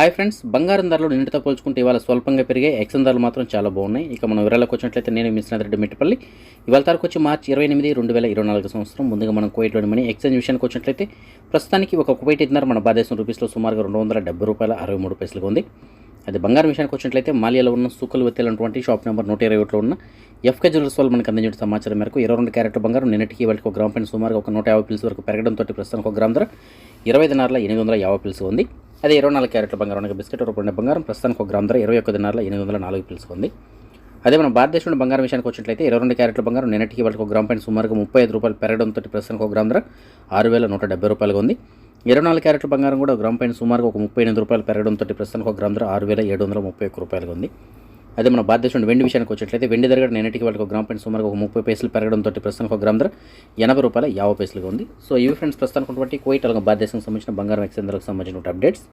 Hi friends బంగారం ధరలు నిన్నటితో పోల్చుకుంటే ఇవాళ స్వల్పంగా పెరిగాయి. ఎక్సన్ ధరలు మాత్రం చాలా బాగున్నాయి. ఇక మనం వివరాలకు వచ్చినట్లయితే నేను మీ రెడ్డి మిట్టపల్లి. ఇవాళ తారీఖు వచ్చి మార్చి ఇరవై ఎనిమిది రెండు వేల ఇరవై నాలుగు సంవత్సరం. ముందుగా మనం కోయిట్లోని మనీ ఎక్స్చేంజ్ విషయానికి వచ్చినట్లయితే ప్రస్తుతానికి ఒక కువైట్ ఇద్దరు మన భారతదేశం రూపీస్లో సుమారుగా రెండు వందల డెబ్బై రూపాయల అరవై మూడు పైసలుగా ఉంది. అది బంగారం విషయానికి వచ్చినట్లయితే మాలియాలో ఉన్న సూకలు వెత్తేలటువంటి షాప్ నెంబర్ నూట ఇరవై ఒకటిలో ఉన్న ఎఫ్కే జ్యువెల్స్ వాళ్ళు మనకు అందించిన సమాచారం మేరకు ఇరవై రెండు క్యారెట్ బంగారం నిన్నటికి వాళ్ళకి ఒక గ్రామ్ పైన సుమారుగా ఒక నూట యాభై పిల్స్ వరకు పెరగడంతో ప్రస్తుతానికి ఒక గ్రామ్ ధర ఇరవై దినార్ల ఎనిమిది వందల యాభై పిల్స్ ఉంది. అదే ఇరవై నాలుగు క్యారెట్ల బంగారం బిస్కెట్ రూపంలో బంగారం. ప్రస్తుతానికి ఒక గ్రామ్ ధర ఇరవై ఒక్క దినార్ల ఎనిమిది వందల నాలుగు పిలుచుకుంది ఉంది. అదే మన భారతదేశంలో బంగారం విషయానికి వచ్చినట్లయితే ఇరవై రెండు క్యారెట్ల బంగారం నిన్నటికి వాళ్ళకి ఒక గ్రామ్ పైన సుమారుగా ముప్పై ఐదు రూపాయలు పెరగడంతో ప్రస్తుతానికి ఒక గ్రామ్ ధర ఆరు వేల నూట డెబ్బై రూపాయలుగా ఉంది. ఇరవై నాలుగు క్యారెట్ల బంగారం కూడా గ్రామ గ్రామ్ పైన సుమారుగా ఒక ముప్పై ఎనిమిది రూపాయలు పెరగడంతో ప్రస్తుతానికి ఒక గ్రామ్ ధర ఆరు వేల ఏడు వందల ముప్పై ఒక్క రూపాయలుగా ఉంది. అదే మన భారతదేశంలో వెండి విషయానికి వచ్చినట్లయితే వెండి ధర కూడా నిన్నటికి వాళ్ళకి ఒక గ్రామ్ పైన సుమారుగా ఒక ముప్పై పైసలు పెరగడంతో ప్రస్తుతానికి ఒక గ్రామ్ ధర ఎనభై రూపాయల యాభై పైసలుగా ఉంది. సో ఇవి ఫ్రెండ్స్ ప్రస్తుతానికి ఉన్నటువంటి కోయిట్ అలాగే భారతదేశం సంబంధించిన బంగారం ఎక్స్చేంజ్ సంబంధించిన అప్డేట్స్.